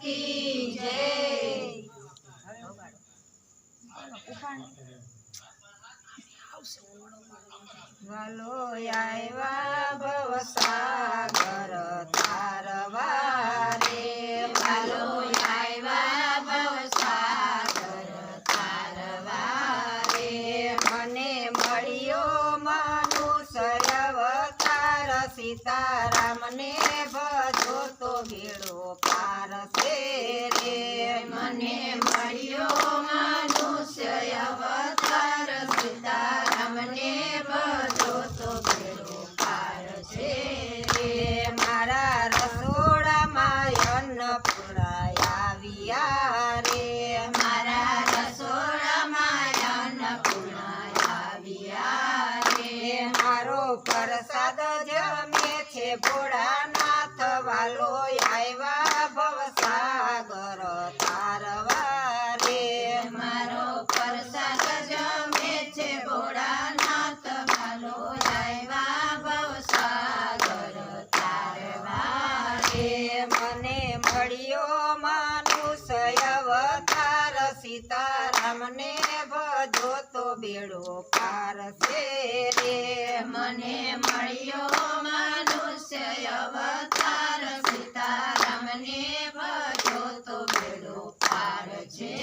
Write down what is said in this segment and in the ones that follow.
કી જય વાલો આવ્યા ભવસાગર તારવારે વાલો આવ્યા ભવસાગર તારવારે મને મળ્યો મનુષ્ય અવતાર સીતારામને ભજો તો ભેળો પાર છે રે. જમે ભોળાનાથ વાલો આવ્યા ભવસાગર તારવા રે મારો પરસાદ જમે છે ભોળાનાથ વાલો આવ્યા ભવસાગર તારવા રે મને મળ્યો માનુષય અવતાર સીતારામને ભજો તો બેડો પાર છે રે. મને મળ્યો મનુષ્ય અવતાર સીતારામને ભજો તો બેડો પાર છે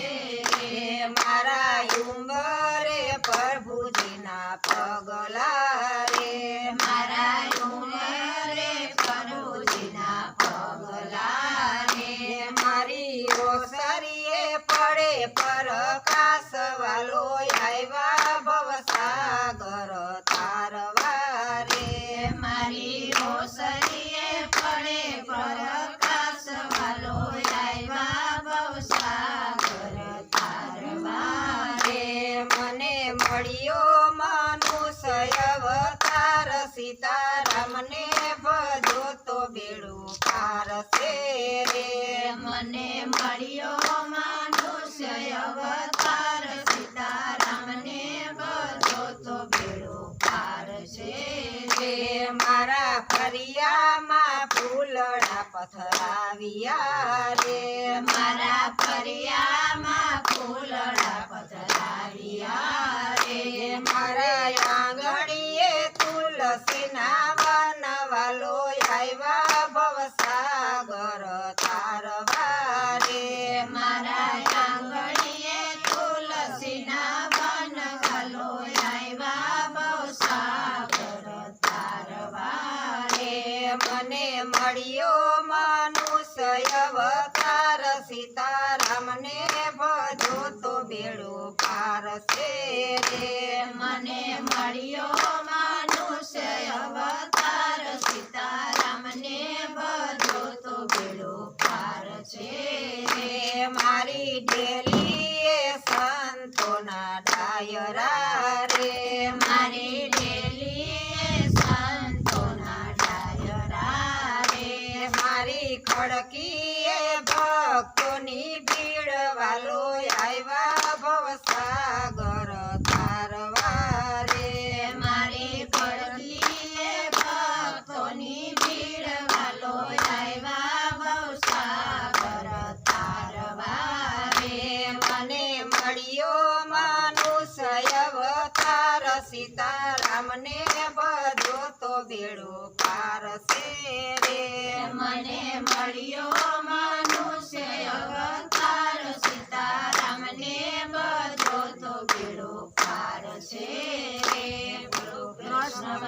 રે મારા ઉંબરે પ્રભુજીના પગલા રે મારા ઉંબરે પ્રભુજીના પગલા રે મારી ઓસરીએ પડે પરકાશ વાલો આવ્યા ભવસાગર તારવા રે મારી ઓસરીએ પડે પરકાશ વાલો આવ્યા ભવસાગર તારવા રે મને મળ્યો મનુષ્ય અવતાર સીતારામને ભજો તો બેડું પાર છે રે. મને મળ્યો માનુષ્ય અવતાર. સીતારામને ભજો તો બેડું પાર છે રે. મારા ફરિયામાં ફૂલડા પથરાવ્યા રે. મારા ફરિયામાં ફૂલડા પથરાવ્યા રે મારા આંગણીએ તુલસીના વનવાલો આવ્યા ભવસાગર તારવારે. મારા આંગણીએ તુલસીના વનવાલો આવ્યા ભવસાગર તારવારે. મને મળ્યો મનુષ્ય અવતાર સીતારામને ભજો તો બેડો પાર છે રે. મને મળ્યો મનુષ્ય અવતાર સીતારામને ભજો તો બેડો પાર છે રે મારી ડેલી સંતોના ડાયરા રે મારી ડેલી સંતોના રે મારી ખડકીએ ભક્તોની ભીડ વાલો આવ્યા ભવસાગર તારવા રે મારી ખડકીએ ભક્તોની ભીડ વાલો આવ્યા ભવસાગર તારવા રે મને મળ્યો મનુષ્ય અવતાર સીતારામને બધો તો બેડો પાર છે રે મને મળ્યો મનુષ્ય અવતાર સીતારામને બધો તો બેડો પાર છે રે કૃષ્ણ